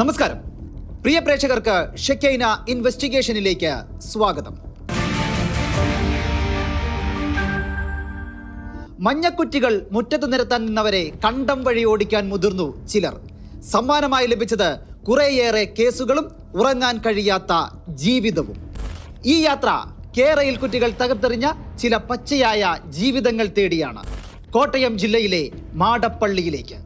നമസ്കാരം. പ്രിയ പ്രേക്ഷകർക്ക് ഷെക്കൈന ഇൻവെസ്റ്റിഗേഷനിലേക്ക് സ്വാഗതം. മഞ്ഞക്കുറ്റികൾ മുറ്റത്ത് നിരത്താൻ നിന്നവരെ കണ്ടം വഴി ഓടിക്കാൻ മുതിർന്നു ചിലർ. സമ്മാനമായി ലഭിച്ചത് കുറേയേറെ കേസുകളും ഉറങ്ങാൻ കഴിയാത്ത ജീവിതവും. ഈ യാത്ര കേരയിൽ കുറ്റികൾ തകർത്തെറിഞ്ഞ ചില പച്ചയായ ജീവിതങ്ങൾ തേടിയാണ്. കോട്ടയം ജില്ലയിലെ മാടപ്പള്ളിയിലേക്ക്.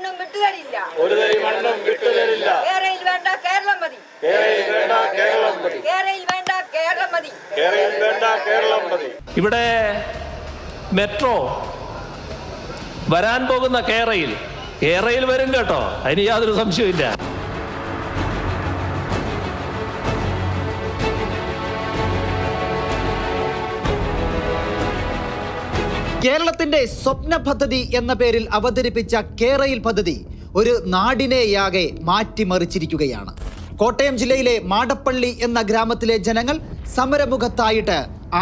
മണ്ണും വിട്ടുതരില്ല. ഒരു തരി മണ്ണും വിട്ടുതരില്ല. കേരയിൽ വേണ്ട കേരളം മതി. കേരയിൽ വേണ്ട കേരളം മതി. കേരയിൽ വേണ്ട കേരളം മതി. കേരയിൽ വേണ്ട കേരളം മതി. ഇവിടെ മെട്രോ വരാൻ പോകുന്ന കേരയിൽ. കേരയിൽ വരും കേട്ടോ. അതിന് യാതൊരു സംശയമില്ല കേരളത്തിന്റെ സ്വപ്ന പദ്ധതി എന്ന പേരിൽ അവതരിപ്പിച്ച കേരയിൽ പദ്ധതി ഒരു നാടിനെയാകെ മാറ്റിമറിച്ചിരിക്കുകയാണ്. കോട്ടയം ജില്ലയിലെ മാടപ്പള്ളി എന്ന ഗ്രാമത്തിലെ ജനങ്ങൾ സമരമുഖത്തായിട്ട്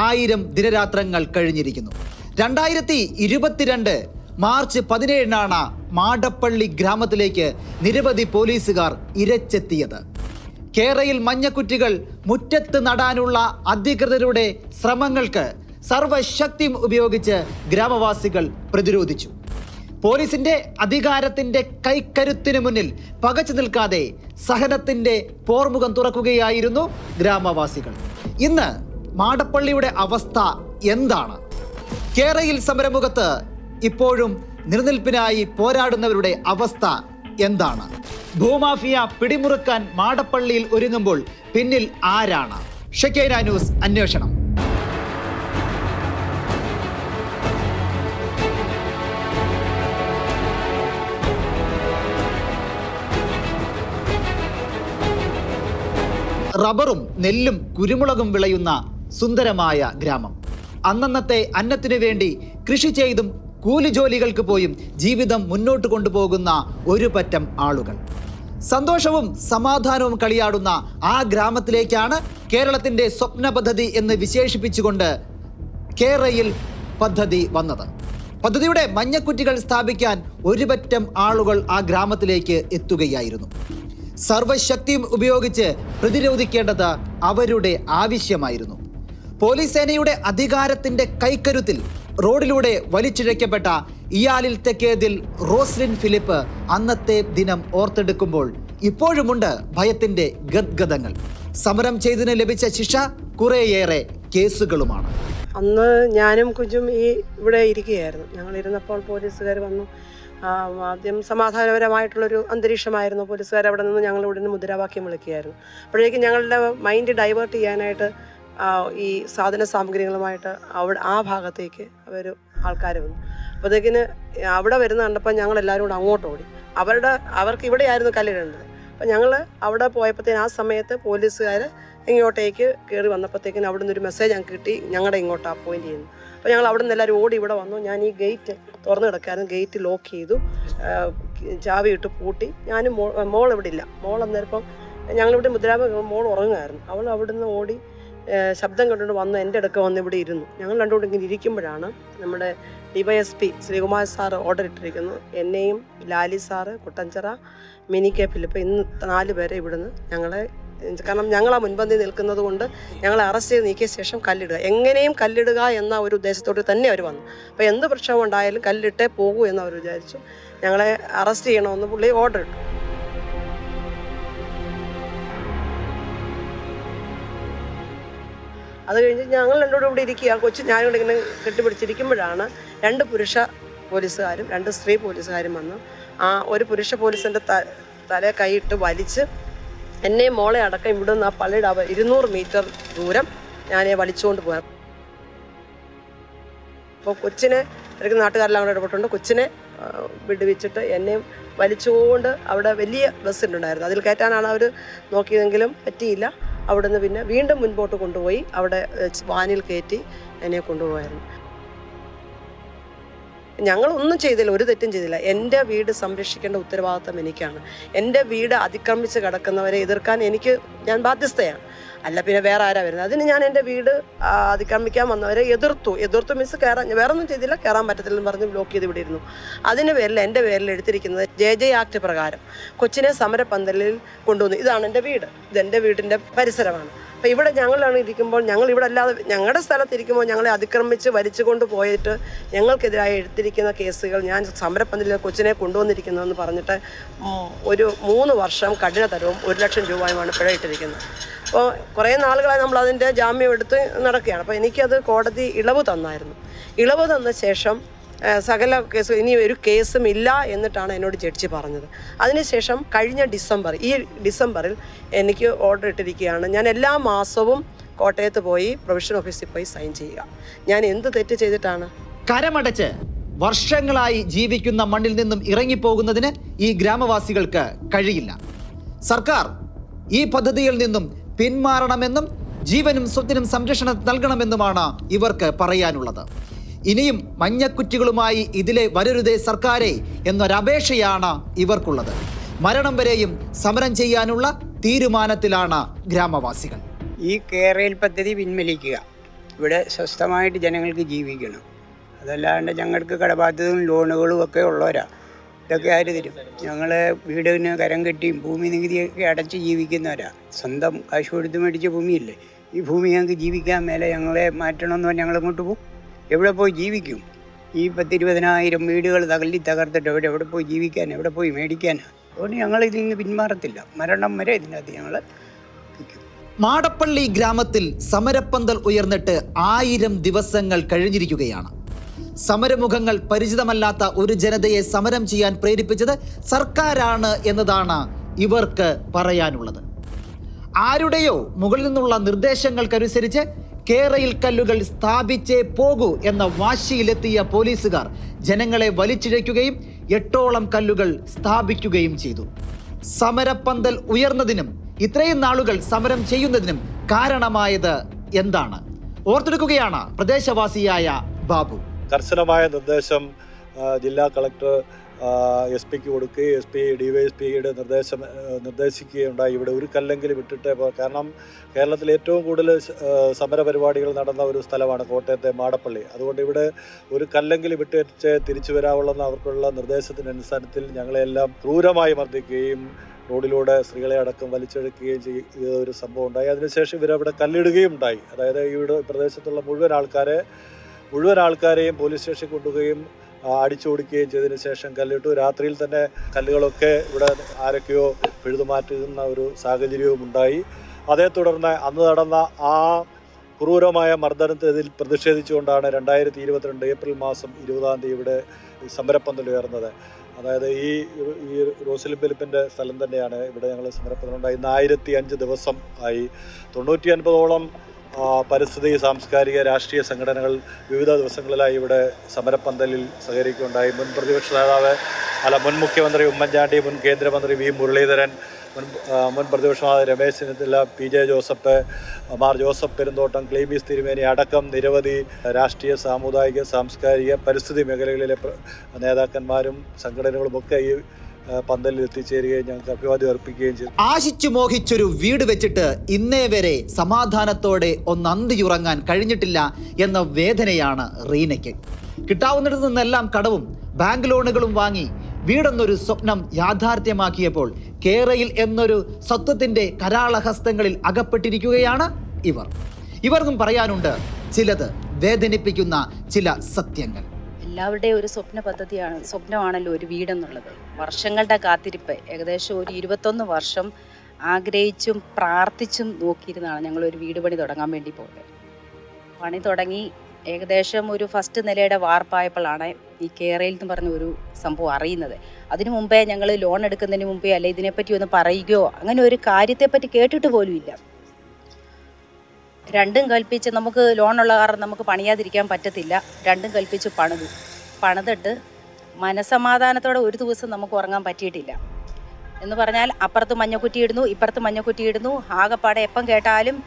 ആയിരം ദിനരാത്രങ്ങൾ കഴിഞ്ഞിരിക്കുന്നു. രണ്ടായിരത്തി ഇരുപത്തിരണ്ട് മാർച്ച് പതിനേഴിനാണ് മാടപ്പള്ളി ഗ്രാമത്തിലേക്ക് നിരവധി പോലീസുകാർ ഇരച്ചെത്തിയത്. കേരയിൽ മഞ്ഞക്കുറ്റികൾ മുറ്റത്ത് നടാനുള്ള അധികൃതരുടെ ശ്രമങ്ങൾക്ക് സർവശക്തിയും ഉപയോഗിച്ച് ഗ്രാമവാസികൾ പ്രതിരോധിച്ചു. പോലീസിന്റെ അധികാരത്തിന്റെ കൈക്കരുത്തിന് മുന്നിൽ പകച്ചു നിൽക്കാതെ സഹനത്തിന്റെ പോർമുഖം തുറക്കുകയായിരുന്നു ഗ്രാമവാസികൾ. ഇന്ന് മാടപ്പള്ളിയുടെ അവസ്ഥ എന്താണ്? കേരയിൽ സമരമുഖത്ത് ഇപ്പോഴും നിലനിൽപ്പിനായി പോരാടുന്നവരുടെ അവസ്ഥ എന്താണ്? ഭൂമാഫിയ പിടിമുറുക്കാൻ മാടപ്പള്ളിയിൽ ഒരുങ്ങുമ്പോൾ പിന്നിൽ ആരാണ്? ഷെക്കേന ന്യൂസ് അന്വേഷണം. റബ്ബറും നെല്ലും കുരുമുളകും വിളയുന്ന സുന്ദരമായ ഗ്രാമം. അന്നന്നത്തെ അന്നത്തിനു വേണ്ടി കൃഷി ചെയ്തും കൂലി ജോലികൾക്ക് പോയും ജീവിതം മുന്നോട്ട് കൊണ്ടുപോകുന്ന ഒരു പറ്റം ആളുകൾ. സന്തോഷവും സമാധാനവും കളിയാടുന്ന ആ ഗ്രാമത്തിലേക്കാണ് കേരളത്തിന്റെ സ്വപ്ന പദ്ധതി എന്ന് വിശേഷിപ്പിച്ചുകൊണ്ട് കേരയിൽ പദ്ധതി വന്നത്. പദ്ധതിയുടെ മഞ്ഞക്കുറ്റികൾ സ്ഥാപിക്കാൻ ഒരുപറ്റം ആളുകൾ ആ ഗ്രാമത്തിലേക്ക് എത്തുകയായിരുന്നു. സർവശക്തിയും ഉപയോഗിച്ച് പ്രതിരോധിക്കേണ്ടത് അവരുടെ ആവശ്യമായിരുന്നു. പോലീസ് സേനയുടെ അധികാരത്തിന്റെ കൈക്കരുത്തിൽ റോഡിലൂടെ വലിച്ചിഴയ്ക്കപ്പെട്ട ഇയാലിൽ തെക്കേതിൽ റോസ്ലിൻ ഫിലിപ്പ് അന്നത്തെ ദിനം ഓർത്തെടുക്കുമ്പോൾ ഇപ്പോഴുമുണ്ട് ഭയത്തിന്റെ ഗദ്ഗതങ്ങൾ സമരം ചെയ്തതിന് ലഭിച്ച ശിക്ഷ കുറേയേറെ കേസുകളുമാണ്. അന്ന് ഞാനും കുഞ്ചും ഈ ഇവിടെ ഇരിക്കുകയായിരുന്നു. ഞങ്ങൾ ഇരുന്നപ്പോൾ പോലീസുകാർ വന്നു ആദ്യം സമാധാനപരമായിട്ടുള്ളൊരു അന്തരീക്ഷമായിരുന്നു. പോലീസുകാർ അവിടെ നിന്ന് ഞങ്ങൾ ഇവിടെ നിന്ന് മുദ്രാവാക്യം വിളിക്കുകയായിരുന്നു. അപ്പോഴേക്കും ഞങ്ങളുടെ മൈൻഡ് ഡൈവേർട്ട് ചെയ്യാനായിട്ട് ഈ സാധന സാമഗ്രികളുമായിട്ട് അവിടെ ആ ഭാഗത്തേക്ക് അവർ ആൾക്കാർ വന്നു. അപ്പോഴത്തേക്കിന് അവിടെ വരുന്ന കണ്ടപ്പോൾ ഞങ്ങൾ എല്ലാവരും കൂടെ അങ്ങോട്ട് ഓടി. അവരുടെ അവർക്ക് ഇവിടെയായിരുന്നു കല്ലിടേണ്ടത്. അപ്പം ഞങ്ങൾ അവിടെ പോയപ്പോഴത്തേന് ആ സമയത്ത് പോലീസുകാർ ഇങ്ങോട്ടേക്ക് കയറി വന്നപ്പോഴത്തേക്കിന് അവിടെ ഒരു മെസ്സേജ് ഞങ്ങൾക്ക് കിട്ടി ഞങ്ങളുടെ ഇങ്ങോട്ട് അപ്പോയിന്റ് ചെയ്യുന്നു അപ്പോൾ ഞങ്ങൾ അവിടെ നിന്ന് എല്ലാവരും ഓടി ഇവിടെ വന്നു. ഞാൻ ഈ ഗേറ്റ് തുറന്നു കിടക്കാനും ഗേറ്റ് ലോക്ക് ചെയ്തു. ചാവി ഇട്ട് പൂട്ടി. ഞാനും മോൾ മോൾ ഇവിടെ ഇല്ല. മോൾ അന്നേരപ്പം ഞങ്ങളിവിടെ മുദ്രാമ മോൾ ഉറങ്ങുമായിരുന്നു. അവൾ അവിടെ നിന്ന് ഓടി ശബ്ദം കണ്ടുകൊണ്ട് വന്ന് എന്റെ അടുക്ക വന്ന് ഇവിടെ ഇരുന്നു. ഞങ്ങൾ രണ്ടുകൂടെ ഇങ്ങനെ ഇരിക്കുമ്പോഴാണ് നമ്മുടെ ഡിവൈഎസ്പി ശ്രീകുമാർ സാർ ഓർഡർ ഇട്ടിരിക്കുന്നു എന്നെയും ലാലി സാറ് കുട്ടഞ്ചറ മിനി കെ ഫിലിപ്പ് ഇന്ന് നാല് പേരെ ഇവിടുന്ന് ഞങ്ങളെ കാരണം ഞങ്ങൾ ആ മുൻപന്തി നിൽക്കുന്നത് കൊണ്ട് ഞങ്ങളെ അറസ്റ്റ് ചെയ്ത് നീക്കിയ ശേഷം കല്ലിടുക. എങ്ങനെയും കല്ലിടുക എന്ന ഒരു ഉദ്ദേശത്തോട് തന്നെ അവർ വന്നു. അപ്പോൾ എന്ത് പ്രശ്നവും ഉണ്ടായാലും കല്ലിട്ടേ പോകൂ എന്ന് അവർ വിചാരിച്ചു. ഞങ്ങളെ അറസ്റ്റ് ചെയ്യണമെന്ന് പുള്ളി ഓർഡർ ഇട്ടു. അത് കഴിഞ്ഞ് ഞങ്ങൾ രണ്ടോടും കൂടി ഇരിക്കുക കൊച്ചു ഞാനും ഇങ്ങനെ കെട്ടിപ്പിടിച്ചിരിക്കുമ്പോഴാണ് രണ്ട് പുരുഷ പോലീസുകാരും രണ്ട് സ്ത്രീ പോലീസുകാരും വന്നു ആ ഒരു പുരുഷ പോലീസിന്റെ തല കൈയിട്ട് വലിച്ച് എന്നെയും മോളെ അടക്കം ഇവിടെ നിന്ന് ആ പള്ളിയുടെ ഇരുന്നൂറ് മീറ്റർ ദൂരം ഞാൻ വലിച്ചുകൊണ്ട് പോകാം അപ്പോൾ കൊച്ചിനെ എനിക്ക് നാട്ടുകാരെല്ലാം കൂടെ ഇടപെട്ടുണ്ട്. കൊച്ചിനെ വിടുവിച്ചിട്ട് എന്നെയും വലിച്ചുകൊണ്ട് അവിടെ വലിയ ബസ് ഉണ്ടായിരുന്നു അതിൽ കയറ്റാനാണ് അവർ നോക്കിയതെങ്കിലും പറ്റിയില്ല. അവിടുന്ന് പിന്നെ വീണ്ടും മുൻപോട്ട് കൊണ്ടുപോയി അവിടെ വാനിൽ കയറ്റി എന്നെ കൊണ്ടുപോയായിരുന്നു. ഞങ്ങളൊന്നും ചെയ്തില്ല ഒരു തെറ്റും ചെയ്തില്ല. എന്റെ വീട് സംരക്ഷിക്കേണ്ട ഉത്തരവാദിത്തം എനിക്കാണ്. എന്റെ വീട് അതിക്രമിച്ച് കിടക്കുന്നവരെ എതിർക്കാൻ എനിക്ക് ഞാൻ ബാധ്യസ്ഥയാണ്. അല്ല പിന്നെ വേറെ ആരാ വരുന്നത്? അതിന് ഞാൻ എന്റെ വീട് അതിക്രമിക്കാൻ വന്നവരെ എതിർത്തു. എതിർത്തു മീൻസ് കയറാൻ വേറെ ഒന്നും ചെയ്തില്ല കയറാൻ പറ്റത്തില്ലെന്ന് പറഞ്ഞ് ബ്ലോക്ക് ചെയ്ത് ഇവിടെ ഇരുന്നു അതിന് പേരിൽ എന്റെ പേരിൽ എടുത്തിരിക്കുന്നത് ജെ ജെ ആക്ട് പ്രകാരം കൊച്ചിനെ സമരപന്തലിൽ കൊണ്ടുവന്നു. ഇതാണ് എന്റെ വീട്. ഇതെന്റെ വീടിന്റെ പരിസരമാണ്. അപ്പോൾ ഇവിടെ ഞങ്ങളാണ് ഇരിക്കുമ്പോൾ ഞങ്ങൾ ഇവിടെ അല്ലാതെ ഞങ്ങളുടെ സ്ഥലത്ത് ഇരിക്കുമ്പോൾ ഞങ്ങളെ അതിക്രമിച്ച് വലിച്ചു കൊണ്ട് പോയിട്ട് ഞങ്ങൾക്കെതിരായി എടുത്തിരിക്കുന്ന കേസുകൾ ഞാൻ സമരപ്പന്തലിൽ കൊച്ചിനെ കൊണ്ടുവന്നിരിക്കുന്നതെന്ന് പറഞ്ഞിട്ട് ഒരു മൂന്ന് വർഷം കഠിന തരവും ഒരു ലക്ഷം രൂപയുമാണ് പിഴ ഇട്ടിരിക്കുന്നത്. അപ്പോൾ കുറേ നാളുകളായി നമ്മൾ അതിന്റെ ജാമ്യം എടുത്ത് നടക്കുകയാണ്. അപ്പോൾ എനിക്കത് കോടതി ഇളവ് തന്നായിരുന്നു. ഇളവ് തന്ന ശേഷം സകല കേസ് ഇനി ഒരു കേസും ഇല്ല എന്നിട്ടാണ് എന്നോട് ജഡ്ജി പറഞ്ഞത്. അതിനുശേഷം കഴിഞ്ഞ ഡിസംബർ ഈ ഡിസംബറിൽ എനിക്ക് ഓർഡർ ഇട്ടിരിക്കുകയാണ്. ഞാൻ എല്ലാ മാസവും കോട്ടയത്ത് പോയി പ്രൊവിഷൻ ഓഫീസിൽ പോയി സൈൻ ചെയ്യുക. ഞാൻ എന്ത് തെറ്റ് ചെയ്തിട്ടാണ്? കരമടച്ച് വർഷങ്ങളായി ജീവിക്കുന്ന മണ്ണിൽ നിന്നും ഇറങ്ങിപ്പോകുന്നതിന് ഈ ഗ്രാമവാസികൾക്ക് കഴിയില്ല. സർക്കാർ ഈ പദ്ധതിയിൽ നിന്നും പിന്മാറണമെന്നും ജീവനും സ്വത്തിനും സംരക്ഷണം നൽകണമെന്നുമാണ് ഇവർക്ക് പറയാനുള്ളത്. ഇനിയും മഞ്ഞക്കുറ്റികളുമായി ഇതിലെ വരരുതേ സർക്കാരെ എന്നൊരപേക്ഷയാണ് ഇവർക്കുള്ളത്. മരണം വരെയും സമരം ചെയ്യാനുള്ള തീരുമാനത്തിലാണ് ഗ്രാമവാസികൾ. ഈ കേരയിൽ പദ്ധതി പിൻവലിക്കുക. ഇവിടെ സ്വസ്ഥമായിട്ട് ജനങ്ങൾക്ക് ജീവിക്കണം. അതല്ലാണ്ട് ഞങ്ങൾക്ക് കടബാധ്യതകളും ലോണുകളും ഒക്കെ ഉള്ളവരാ. ഇതൊക്കെ ആര് തരും? ഞങ്ങൾ വീടിന് കരം കെട്ടിയും ഭൂമി നികുതിയൊക്കെ അടച്ച് ജീവിക്കുന്നവരാ. സ്വന്തം കാശ് കൊടുത്ത് മേടിച്ച ഭൂമിയില്ലേ? ഈ ഭൂമി ഞങ്ങൾക്ക് ജീവിക്കാൻ മേലെ ഞങ്ങളെ മാറ്റണമെന്ന് പറഞ്ഞാൽ ഞങ്ങൾ അങ്ങോട്ട് പോകും. എവിടെ പോയി ജീവിക്കും? ഈ പത്തിരുപതിനായിരം വീടുകൾ തകല്ലി തകർത്തിട്ട് എവിടെ എവിടെ പോയി ജീവിക്കാൻ എവിടെ പോയി മേടിക്കാനാണ് അതുകൊണ്ട് ഞങ്ങൾ ഇതിൽ നിന്ന് പിന്മാറത്തില്ല. മരണം വരെ ഇതിനകത്ത് ഞങ്ങൾ മാടപ്പള്ളി ഗ്രാമത്തിൽ സമരപ്പന്തൽ ഉയർന്നിട്ട് ആയിരം ദിവസങ്ങൾ കഴിഞ്ഞിരിക്കുകയാണ്. സമരമുഖങ്ങൾ പരിചിതമല്ലാത്ത ഒരു ജനതയെ സമരം ചെയ്യാൻ പ്രേരിപ്പിച്ചത് സർക്കാരാണ് എന്നതാണ് ഇവർക്ക് പറയാനുള്ളത്. ആരുടെയോ മുകളിൽ നിന്നുള്ള നിർദ്ദേശങ്ങൾക്കനുസരിച്ച് കേരയിൽ കല്ലുകൾ സ്ഥാപിച്ചേ പോകൂ എന്ന വാശിയിലെത്തിയ പോലീസുകാർ ജനങ്ങളെ വലിച്ചിഴയ്ക്കുകയും എട്ടോളം കല്ലുകൾ സ്ഥാപിക്കുകയും ചെയ്തു. സമരപ്പന്തൽ ഉയർന്നതിനും ഇത്രയും നാളുകൾ സമരം ചെയ്യുന്നതിനും കാരണമായത് എന്താണ്? ഓർത്തെടുക്കുകയാണ് പ്രദേശവാസിയായ ബാബു. കർശനമായ നിർദ്ദേശം ജില്ലാ കളക്ടർ എസ് പിക്ക് കൊടുക്കുകയും S P D Y S പിയുടെ നിർദ്ദേശം നിർദ്ദേശിക്കുകയുണ്ടായി. ഇവിടെ ഒരു കല്ലെങ്കിലും വിട്ടിട്ട് കാരണം കേരളത്തിൽ ഏറ്റവും കൂടുതൽ സമരപരിപാടികൾ സമര പരിപാടികൾ നടന്ന ഒരു സ്ഥലമാണ് കോട്ടയത്തെ മാടപ്പള്ളി. അതുകൊണ്ട് ഇവിടെ ഒരു കല്ലെങ്കിലും വിട്ടേച്ച് തിരിച്ചു വരാവുള്ളെന്ന് അവർക്കുള്ള നിർദ്ദേശത്തിനനുസരണത്തിൽ ഞങ്ങളെല്ലാം ക്രൂരമായി മർദ്ദിക്കുകയും റോഡിലൂടെ സ്ത്രീകളെ അടക്കം വലിച്ചെടുക്കുകയും ചെയ്ത ഒരു സംഭവം ഉണ്ടായി. അതിനുശേഷം ഇവരവിടെ കല്ലിടുകയും ഉണ്ടായി. അതായത് ഇവിടെ പ്രദേശത്തുള്ള മുഴുവൻ ആൾക്കാരെ മുഴുവൻ ആൾക്കാരെയും പോലീസ് സ്റ്റേഷനിൽ കൊണ്ടുപോവുകയും അടിച്ചോടിക്കുകയും ചെയ്തതിന് ശേഷം കല്ലിട്ടു. രാത്രിയിൽ തന്നെ കല്ലുകളൊക്കെ ഇവിടെ ആരൊക്കെയോ പിഴുതുമാറ്റുന്ന ഒരു സാഹചര്യവും ഉണ്ടായി. അതേ തുടർന്ന് അന്ന് നടന്ന ആ ക്രൂരമായ മർദ്ദനത്തിൽ പ്രതിഷേധിച്ചുകൊണ്ടാണ് രണ്ടായിരത്തി ഇരുപത്തിരണ്ട് ഏപ്രിൽ മാസം ഇരുപതാം തീയതി ഇവിടെ സമരപ്പന്തൽ ഉയർന്നത്. അതായത് ഈ ഈ റോസിലി ബെലിപ്പിന്റെ സ്ഥലം തന്നെയാണ് ഇവിടെ ഞങ്ങൾ സമരപ്പന്തൽ ഉണ്ടായി. ഇന്ന് ആയിരത്തി അഞ്ച് ദിവസം ആയി. തൊണ്ണൂറ്റി അൻപതോളം പരിസ്ഥിതി സാംസ്കാരിക രാഷ്ട്രീയ സംഘടനകൾ വിവിധ ദിവസങ്ങളിലായി ഇവിടെ സമരപ്പന്തലിൽ സഹകരിക്കുകയുണ്ടായി. മുൻ പ്രതിപക്ഷ നേതാവ് അല്ല മുൻ മുഖ്യമന്ത്രി ഉമ്മൻചാണ്ടി മുൻ കേന്ദ്രമന്ത്രി വി മുരളീധരൻ മുൻ മുൻ പ്രതിപക്ഷ രമേശ് ചെന്നിത്തല പി ജെ ജോസഫ് മാർ ജോസഫ് പെരുന്തോട്ടം ക്ലീബീസ് തിരുമേനി അടക്കം നിരവധി രാഷ്ട്രീയ സാമുദായിക സാംസ്കാരിക പരിസ്ഥിതി മേഖലകളിലെ നേതാക്കന്മാരും സംഘടനകളുമൊക്കെ ഈ പന്തലിൽ എത്തിച്ചേരുകയും ഞങ്ങൾക്ക് അഭിവാദ്യം അർപ്പിക്കുകയും ചെയ്തു. ആശിച്ചു മോഹിച്ചൊരു വീട് വെച്ചിട്ട് ഇന്നേ വരെ സമാധാനത്തോടെ ഒന്ന് അന്തിയുറങ്ങാൻ കഴിഞ്ഞിട്ടില്ല എന്ന വേദനയാണ് റീനയ്ക്ക്. കിട്ടാവുന്നിടത്തു നിന്നെല്ലാം കടവും ബാങ്ക് ലോണുകളും വാങ്ങി വീടെന്നൊരു സ്വപ്നം യാഥാർത്ഥ്യമാക്കിയപ്പോൾ കേരയിൽ എന്നൊരു സ്വത്വത്തിന്റെ കരാളഹസ്തങ്ങളിൽ അകപ്പെട്ടിരിക്കുകയാണ് ഇവർ. ഇവർക്കും പറയാനുണ്ട് ചിലത് വേദനിപ്പിക്കുന്ന ചില സത്യങ്ങൾ. എല്ലാവരുടെയും ഒരു സ്വപ്ന പദ്ധതിയാണ് സ്വപ്നമാണല്ലോ ഒരു വീടെന്നുള്ളത്. വർഷങ്ങളുടെ കാത്തിരിപ്പ്. ഏകദേശം ഒരു ഇരുപത്തൊന്ന് വർഷം ആഗ്രഹിച്ചും പ്രാർത്ഥിച്ചും നോക്കിയിരുന്നാണ് ഞങ്ങൾ ഒരു വീട് പണി തുടങ്ങാൻ വേണ്ടി പോയത്. പണി തുടങ്ങി ഏകദേശം ഒരു ഫസ്റ്റ് നിലയുടെ വാർപ്പായപ്പോഴാണ് ഈ കേരയിൽ എന്ന് പറഞ്ഞ ഒരു സംഭവം അറിയുന്നത്. അതിനു മുമ്പേ ഞങ്ങൾ ലോൺ എടുക്കുന്നതിന് മുമ്പേ അല്ലെ ഇതിനെപ്പറ്റി ഒന്ന് പറയുകയോ അങ്ങനെ ഒരു കാര്യത്തെപ്പറ്റി കേട്ടിട്ട് പോലും ഇല്ല. രണ്ടും കൽപ്പിച്ച് നമുക്ക് ലോൺ ഉള്ള കാരണം നമുക്ക് പണിയാതിരിക്കാൻ പറ്റത്തില്ല. രണ്ടും കൽപ്പിച്ച് പണിതു. പണിതിട്ട് മനസമാധാനത്തോടെ ഒരു ദിവസം നമുക്ക് ഉറങ്ങാൻ പറ്റിയിട്ടില്ല. എന്ന് പറഞ്ഞാൽ അപ്പുറത്ത് മഞ്ഞക്കുറ്റി ഇടുന്നു ഇപ്പുറത്ത് മഞ്ഞക്കുറ്റി ഇടുന്നു. ആകെപ്പാടെ എപ്പം കേട്ടാലും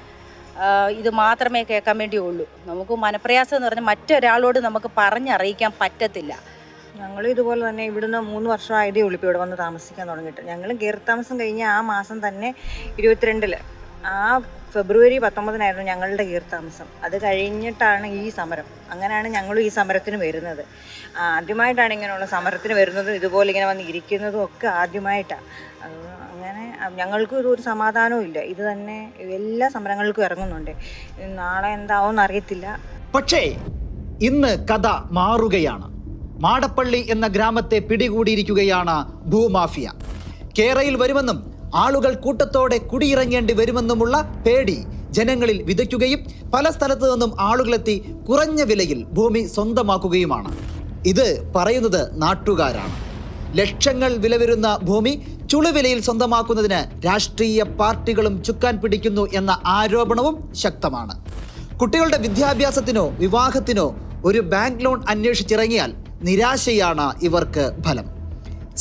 ഇത് മാത്രമേ കേൾക്കാൻ വേണ്ടിയുള്ളൂ. നമുക്ക് മനപ്രയാസം എന്ന് പറഞ്ഞാൽ മറ്റൊരാളോട് നമുക്ക് പറഞ്ഞറിയിക്കാൻ പറ്റത്തില്ല. ഞങ്ങൾ ഇതുപോലെ തന്നെ ഇവിടുന്ന് മൂന്ന് വർഷമായതേ ഉള്ളൂ ഇപ്പോൾ ഇവിടെ വന്ന് താമസിക്കാൻ തുടങ്ങിയിട്ട്. ഞങ്ങൾ കയറി താമസം കഴിഞ്ഞ ആ മാസം തന്നെ ഇരുപത്തിരണ്ടിൽ. ആ ഫെബ്രുവരി പത്തൊമ്പതിനായിരുന്നു ഞങ്ങളുടെ കീർത്താമസം അത് കഴിഞ്ഞിട്ടാണ് ഈ സമരം. അങ്ങനെയാണ് ഞങ്ങളും ഈ സമരത്തിന് വരുന്നത്. ആദ്യമായിട്ടാണ് ഇങ്ങനെയുള്ള സമരത്തിന് വരുന്നതും ഇതുപോലെ ഇങ്ങനെ വന്ന് ഇരിക്കുന്നതും ഒക്കെ ആദ്യമായിട്ടാണ് അങ്ങനെ ഞങ്ങൾക്കും ഇതൊരു സമാധാനവും ഇല്ല. ഇത് തന്നെ എല്ലാ സമരങ്ങൾക്കും ഇറങ്ങുന്നുണ്ട്. നാളെ എന്താവും അറിയത്തില്ല. പക്ഷേ ഇന്ന് കഥ മാറുകയാണ്. മാടപ്പള്ളി എന്ന ഗ്രാമത്തെ പിടികൂടിയിരിക്കുകയാണ് ഭൂമാഫിയ. കേരയിൽ വരുമെന്നും ആളുകൾ കൂട്ടത്തോടെ കുടിയിറങ്ങേണ്ടി വരുമെന്നുമുള്ള പേടി ജനങ്ങളിൽ വിതയ്ക്കുകയും പല സ്ഥലത്തു നിന്നും ആളുകളെത്തി കുറഞ്ഞ വിലയിൽ ഭൂമി സ്വന്തമാക്കുകയുമാണ്. ഇത് പറയുന്നത് നാട്ടുകാരാണ്. ലക്ഷങ്ങൾ വില വരുന്ന ഭൂമി ചുളുവിലയിൽ സ്വന്തമാക്കുന്നതിന് രാഷ്ട്രീയ പാർട്ടികളും ചുക്കാൻ പിടിക്കുന്നു എന്ന ആരോപണവും ശക്തമാണ്. കുട്ടികളുടെ വിദ്യാഭ്യാസത്തിനോ വിവാഹത്തിനോ ഒരു ബാങ്ക് ലോൺ അന്വേഷിച്ചിറങ്ങിയാൽ നിരാശയാണ് ഇവർക്ക് ഫലം.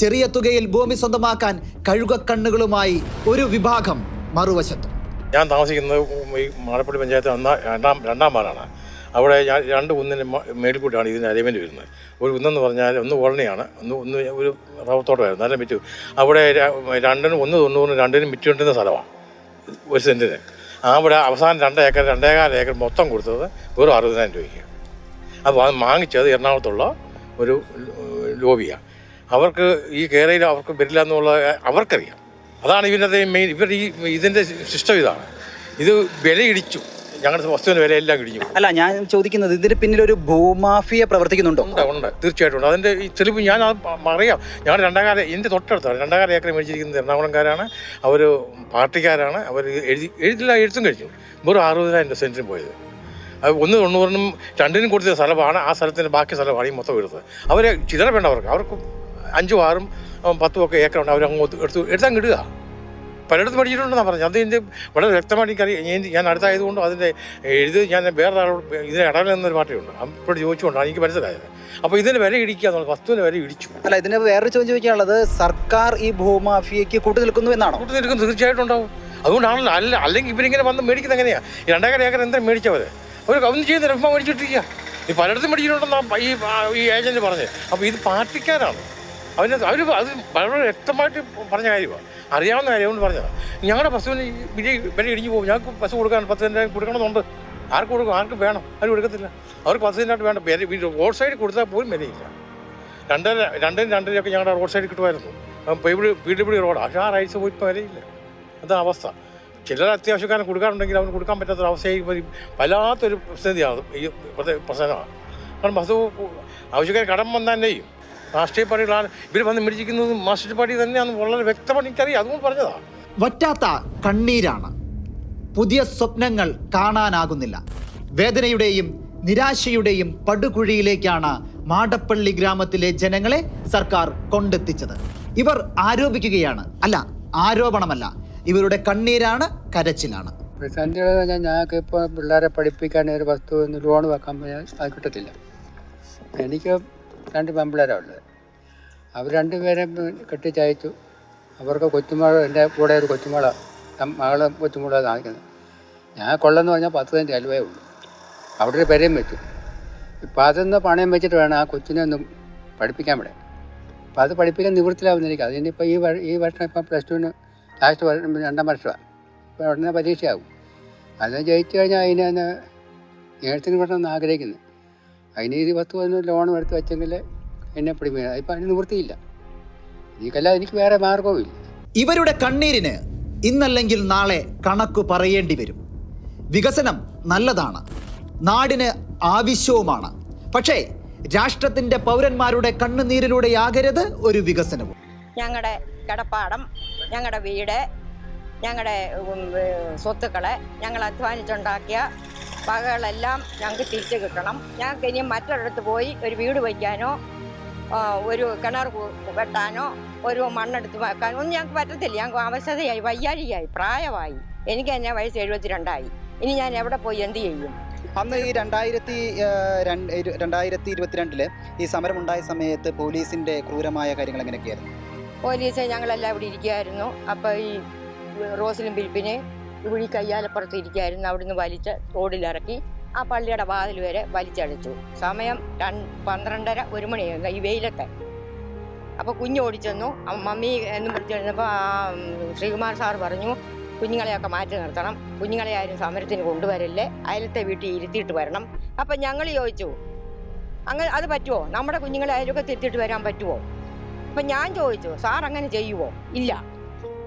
ചെറിയ തുകയിൽ ഭൂമി സ്വന്തമാക്കാൻ കഴുകക്കണ്ണുകളുമായി ഒരു വിഭാഗം മറുവശത്ത്. ഞാൻ താമസിക്കുന്നത് ഈ മാടപ്പള്ളി പഞ്ചായത്ത് രണ്ടാം രണ്ടാം വാർഡാണ്. അവിടെ ഞാൻ രണ്ട് കുന്നിന് മേൽക്കൂട്ടാണ് ഇതിന് അലൈൻമെന്റ് വരുന്നത്. ഒരു കുന്നെന്ന് പറഞ്ഞാൽ ഒന്ന് കോളനിയാണ്. ഒന്ന് ഒന്ന് ഒരു റവത്തോട്ടമായിരുന്നു. നല്ല മിറ്റു. അവിടെ രണ്ടിനും ഒന്ന് തൊണ്ണൂറിന് രണ്ടിനും മിറ്റ് കിട്ടുന്ന സ്ഥലമാണ്. ഒരു സെന്റിന് അവിടെ അവസാനം രണ്ട് ഏക്കർ രണ്ടേകാൽ ഏക്കർ മൊത്തം കൊടുത്തത് വെറും അറുപതിനായിരം രൂപയ്ക്ക്. അപ്പോൾ അത് വാങ്ങിച്ചത് എറണാകുളത്തുള്ള ഒരു ലോബിയാണ്. അവർക്ക് ഈ കേരളയിൽ അവർക്ക് വരില്ല എന്നുള്ള അവർക്കറിയാം. അതാണ് ഇവരുടെ മെയിൻ ഇവർ ഈ ഇതിന്റെ സിസ്റ്റം ഇതാണ്. ഇത് വില ഇടിച്ചു ഞങ്ങളുടെ വസ്തുവിന്റെ വിലയെല്ലാം കിടിഞ്ഞു അല്ല ഞാൻ ചോദിക്കുന്നത് ഇതിന് പിന്നിൽ ഒരു ഭൂമാഫിയ പ്രവർത്തിക്കുന്നുണ്ടോ? ഉണ്ട് ഉണ്ട്. തീർച്ചയായിട്ടും ഉണ്ട്. അതിന്റെ ഈ തെളിവ് ഞാൻ അറിയാം ഞങ്ങൾ രണ്ടാകാല എന്റെ തൊട്ടടുത്താണ്. രണ്ടാകാല ഏക്കർ മേടിച്ചിരിക്കുന്നത് എറണാകുളംകാരാണ്. അവർ പാർട്ടിക്കാരാണ്. അവർ എഴുതി എഴുതില്ല എഴുത്തും കഴിച്ചു വെറും അറുപതിനായിരം സെന്റിന് പോയത്. അത് ഒന്ന് തൊണ്ണൂറിനും രണ്ടിനും കൊടുത്ത സ്ഥലമാണ് ആ സ്ഥലത്തിന്റെ ബാക്കി സ്ഥലമാണ് ഈ മൊത്തം എടുത്തത് അവർ ചിതറ വേണ്ട അവർക്ക് അവർക്ക് അഞ്ചും ആറും പത്തും ഒക്കെ ഏക്കറുണ്ട് അവർ അങ്ങോട്ട് എടുത്ത് എടുത്താൽ കിടുക പലയിടത്തും പഠിച്ചിട്ടുണ്ടെന്നാണ് പറഞ്ഞത്. അതിന്റെ വളരെ വ്യക്തമായിട്ട് എനിക്കറിയാം ഞാൻ അടുത്തായതുകൊണ്ടും അതിന്റെ എഴുത് ഞാൻ വേറെ ആളോട് ഇതിന് ഇടവിൽ എന്നൊരു പാർട്ടിയുണ്ട് അപ്പോൾ ചോദിച്ചുകൊണ്ടാണ് എനിക്ക് മനസ്സിലായത്. അപ്പോൾ ഇതിന് വില ഇടിക്കുക എന്നുള്ളത് വസ്തുവിന് വില ഇടിച്ചു. അല്ല ഇതിന് വേറൊരു ചോദ്യം ചോദിക്കാനുള്ളത് സർക്കാർ ഈ ഭൂമാഫിയയ്ക്ക് കൂട്ടു നിൽക്കുന്നു എന്നാണ്? കൂട്ടു നിൽക്കുന്നു തീർച്ചയായിട്ടും ഉണ്ടാവും. അതുകൊണ്ടാണല്ലോ അല്ല അല്ലെങ്കിൽ ഇവരിങ്ങനെ വന്ന് മേടിക്കുന്നത് എങ്ങനെയാണ് ഈ രണ്ടേക്കര ഏക്കർ എന്താ മേടിച്ചവർ അവർ ഒന്നും ചെയ്യുന്ന രംഭം മേടിച്ചിട്ടിരിക്കുക. ഈ പലയിടത്തും മേടിച്ചിട്ടുണ്ടെന്നാണ് ഈ ഈ ഏജന്റ് പറഞ്ഞത്. അപ്പോൾ ഇത് പാർട്ടിക്കാരാണ്. അവന് അവർ അത് വളരെ വ്യക്തമായിട്ട് പറഞ്ഞ കാര്യമാണ്. അറിയാവുന്ന കാര്യം കൊണ്ട് പറഞ്ഞതാണ് ഞങ്ങളുടെ പശുവിന് വിജയ് വില ഇടിഞ്ഞു പോകും. ഞങ്ങൾക്ക് ബസ് കൊടുക്കാൻ പത്ത് സെന്റ് കൊടുക്കണമെന്നുണ്ട്. ആർക്ക് കൊടുക്കും? ആർക്ക് വേണം? ആരും എടുക്കത്തില്ല അവർക്ക് പത്ത് സെന്റായിട്ട് വേണ്ട. വില റോഡ് സൈഡിൽ കൊടുത്താൽ പോലും വിലയില്ല. രണ്ടര രണ്ടിനും രണ്ടരയൊക്കെ ഞങ്ങളുടെ റോഡ് സൈഡിൽ കിട്ടുമായിരുന്നു. പേപിടി പി ഡബ്ല്യു റോഡാണ് പക്ഷേ ആ റൈസ് പോയി ഇപ്പോൾ വിലയില്ല. അതാണ് അവസ്ഥ. ചിലർ അത്യാവശ്യക്കാരൻ കൊടുക്കാറുണ്ടെങ്കിൽ അവന് കൊടുക്കാൻ പറ്റാത്ത അവസ്ഥയായി വല്ലാത്തൊരു സ്ഥിതിയാണ്. ഈ പ്രശ്നമാണ്. കാരണം ബസ് ആവശ്യക്കാർ കടം വന്നാൽ തന്നെയും രാഷ്ട്രീയ പാർട്ടികളാണ്. ഇവർ വന്ന് മേടിച്ചിരിക്കുന്നത് മാർക്സിസ്റ്റ് പാർട്ടി തന്നെയാണ് വളരെ വ്യക്തമായിട്ട് എനിക്കറിയാം. അതുകൊണ്ട് പറഞ്ഞതാണ്. വറ്റാത്ത കണ്ണീരാണ്. പുതിയ സ്വപ്നങ്ങൾ കാണാനാകുന്നില്ല. വേദനയുടെയും നിരാശയുടെയും പടുകുഴിയിലേക്കാണ് മാടപ്പള്ളി ഗ്രാമത്തിലെ ജനങ്ങളെ സർക്കാർ കൊണ്ടെത്തിച്ചത്. ഇവർ ആരോപിക്കുകയാണ്. അല്ല ആരോപണമല്ല. ഇവരുടെ കണ്ണീരാണ് കരച്ചിലാണ്. പറഞ്ഞാൽ ഞങ്ങൾക്ക് ഇപ്പോൾ പിള്ളേരെ പഠിപ്പിക്കാൻ ഒരു വസ്തു ലോൺ വെക്കാൻ അത് കിട്ടത്തില്ല. എനിക്ക് രണ്ട് പെൺപിള്ളേരാണ് ഉള്ളത് അവർ രണ്ടുപേരെ കെട്ടിച്ചയച്ചു. അവർക്ക് കൊച്ചുമോൾ എന്റെ കൂടെ ഒരു കൊച്ചുമോള മകളെ കൊച്ചുമോളെ കാണിക്കുന്നത്. ഞാൻ കൊള്ളെന്ന് പറഞ്ഞാൽ പത്ത് സെന്റ് അലുവേ ഉള്ളൂ. അവിടെ ഒരു പെരയും വെച്ചു. ഇപ്പം അതൊന്ന് പണയം വെച്ചിട്ട് വേണം ആ കൊച്ചിനെ ഒന്ന് പഠിപ്പിക്കാൻ വിടാൻ. അപ്പം അത് പഠിപ്പിക്കാൻ നിവൃത്തിലാവുന്നിരിക്കും. അതിനിപ്പോൾ ഈ ഈ വർഷം ഇപ്പം പ്ലസ് ടുവിന് ലാസ്റ്റ് വർഷം രണ്ടാം വർഷമാണ് ഇപ്പോൾ ഉടനെ പരീക്ഷയാകും. അത് ജയിച്ചു കഴിഞ്ഞാൽ അതിനെ നേഴ്സിംഗ് പഠനം ആഗ്രഹിക്കുന്നത് അതിന് ഇത് പത്ത് പതിനൊന്ന് ലോൺ എടുത്ത് വെച്ചെങ്കിൽ എന്നെ പിടിമേ ഇപ്പം അതിന് നിവൃത്തിയില്ല. എനിക്കല്ലാതെ എനിക്ക് വേറെ മാർഗവും ഇല്ല ഇവരുടെ കണ്ണീരിന് ഇന്നല്ലെങ്കിൽ നാളെ കണക്ക് പറയേണ്ടി വരും. വികസനം നല്ലതാണ്. നാടിന് ആവശ്യവുമാണ്. പക്ഷേ രാഷ്ട്രത്തിന്റെ പൗരന്മാരുടെ കണ്ണുനീരിലൂടെയാകരുത് ഒരു വികസനവും. ഞങ്ങളുടെ കിടപ്പാടം ഞങ്ങളുടെ വീട് ഞങ്ങളുടെ സ്വത്തുക്കളെ ഞങ്ങൾ അധ്വാനിച്ചുണ്ടാക്കിയ വകകളെല്ലാം ഞങ്ങൾക്ക് തിരിച്ചു കിട്ടണം. ഞങ്ങൾക്ക് ഇനി മറ്റൊരിടത്ത് പോയി ഒരു വീട് വയ്ക്കാനോ ഒരു കിണർ വെട്ടാനോ ഒരു മണ്ണെടുത്ത് വെക്കാനോ ഒന്നും ഞങ്ങൾക്ക് പറ്റത്തില്ല. ഞങ്ങൾക്ക് അവശതയായി വയ്യാഴിയായി പ്രായമായി. എനിക്ക് തന്നെ വയസ്സ് എഴുപത്തിരണ്ടായി. ഇനി ഞാൻ എവിടെ പോയി എന്ത് ചെയ്യും? അന്ന് ഈ രണ്ടായിരത്തി രണ്ടായിരത്തി ഇരുപത്തിരണ്ടിൽ ഈ സമരം ഉണ്ടായ സമയത്ത് പോലീസിന്റെ ക്രൂരമായ കാര്യങ്ങൾ എങ്ങനെയൊക്കെയായിരുന്നു? പോലീസ് ഞങ്ങളെല്ലാം ഇവിടെ ഇരിക്കുകയായിരുന്നു അപ്പോൾ ഈ റോസിലും പിലിപ്പിന് ഇവിടെ കയ്യാലപ്പുറത്ത് ഇരിക്കായിരുന്നു. അവിടുന്ന് വലിച്ച് റോഡിലിറക്കി ആ പള്ളിയുടെ വാതിൽ വരെ വലിച്ചടിച്ചു. സമയം പന്ത്രണ്ടര ഒരു മണിയായിരുന്നു. ഈ വെയിലത്തെ. അപ്പോൾ കുഞ്ഞ് ഓടിച്ചെന്നു. അ- മമ്മി എന്ന് വിളിച്ചു കഴിഞ്ഞപ്പോൾ ശ്രീകുമാർ സാർ പറഞ്ഞു കുഞ്ഞുങ്ങളെയൊക്കെ മാറ്റി നിർത്തണം. കുഞ്ഞുങ്ങളെ ആരും സമരത്തിന് കൊണ്ടുവരല്ലേ? അയലത്തെ വീട്ടിൽ ഇരുത്തിയിട്ട് വരണം. അപ്പം ഞങ്ങൾ ചോദിച്ചു അങ്ങനെ അത് പറ്റുമോ നമ്മുടെ കുഞ്ഞുങ്ങളെ അയലൊക്കെ തിരുത്തിയിട്ട് വരാൻ പറ്റുമോ അപ്പം ഞാൻ ചോദിച്ചു സാർ അങ്ങനെ ചെയ്യുമോ ഇല്ല.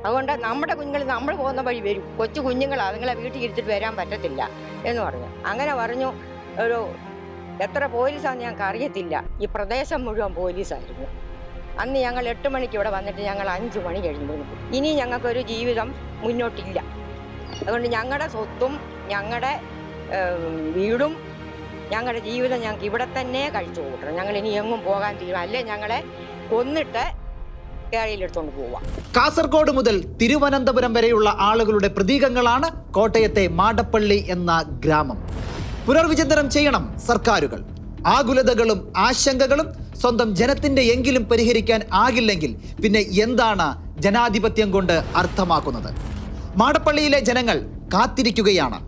അതുകൊണ്ട് നമ്മുടെ കുഞ്ഞുങ്ങൾ നമ്മൾ പോകുന്ന വഴി വരും. കൊച്ചു കുഞ്ഞുങ്ങൾ അതുങ്ങളെ വീട്ടിൽ ഇരുത്തിട്ട് വരാൻ പറ്റത്തില്ല എന്ന് പറഞ്ഞു. അങ്ങനെ പറഞ്ഞു ഒരു എത്ര പോലീസാന്ന് ഞങ്ങൾക്ക് അറിയത്തില്ല. ഈ പ്രദേശം മുഴുവൻ പോലീസായിരുന്നു. അന്ന് ഞങ്ങൾ എട്ട് മണിക്ക് ഇവിടെ വന്നിട്ട് ഞങ്ങൾ അഞ്ച് മണി കഴിഞ്ഞു. ഇനി ഞങ്ങൾക്കൊരു ജീവിതം മുന്നോട്ടില്ല. അതുകൊണ്ട് ഞങ്ങളുടെ സ്വത്തും ഞങ്ങളുടെ വീടും ഞങ്ങളുടെ ജീവിതം ഞങ്ങൾക്ക് ഇവിടെ തന്നെ കഴിച്ചു കൂട്ടണം. ഞങ്ങൾ ഇനി എങ്ങും പോകാൻ തീരുമാനം അല്ലേ ഞങ്ങളെ കൊന്നിട്ട് കേരളയിലെടുത്തോണ്ട് പോവാം കാസർഗോഡ് മുതൽ തിരുവനന്തപുരം വരെയുള്ള ആളുകളുടെ പ്രതീകങ്ങളാണ് കോട്ടയത്തെ മാടപ്പള്ളി എന്ന ഗ്രാമം. പുനർവിചിന്തനം ചെയ്യണം സർക്കാരുകൾ. ആകുലതകളും ആശങ്കകളും സ്വന്തം ജനത്തിന്റെ എങ്കിലും പരിഹരിക്കാൻ ആകില്ലെങ്കിൽ പിന്നെ എന്താണ് ജനാധിപത്യം കൊണ്ട് അർത്ഥമാക്കുന്നത്? മാടപ്പള്ളിയിലെ ജനങ്ങൾ കാത്തിരിക്കുകയാണ്.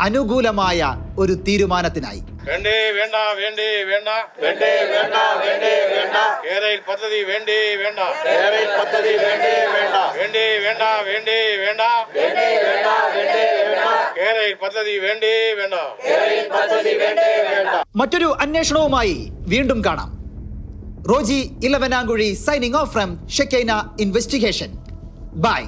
അനുകൂലമായ ഒരു തീരുമാനത്തിനായി. വേണ്ടേ വേണ്ട വേണ്ടേ വേണ്ട. വേണ്ടേ വേണ്ട വേണ്ടേ വേണ്ട. കേരയിൽ പദ്ധതി വേണ്ടേ വേണ്ട. കേരയിൽ പദ്ധതി വേണ്ടേ വേണ്ട. വേണ്ടേ വേണ്ട വേണ്ടേ വേണ്ട. വേണ്ടേ വേണ്ട വേണ്ടേ വേണ്ട. കേരയിൽ പദ്ധതി വേണ്ടേ വേണ്ട. കേരയിൽ പദ്ധതി വേണ്ടേ വേണ്ട. മറ്റൊരു അന്വേഷണവുമായി വീണ്ടും കാണാം. Roji Elavanankuzhi signing off from Shekinah investigation bye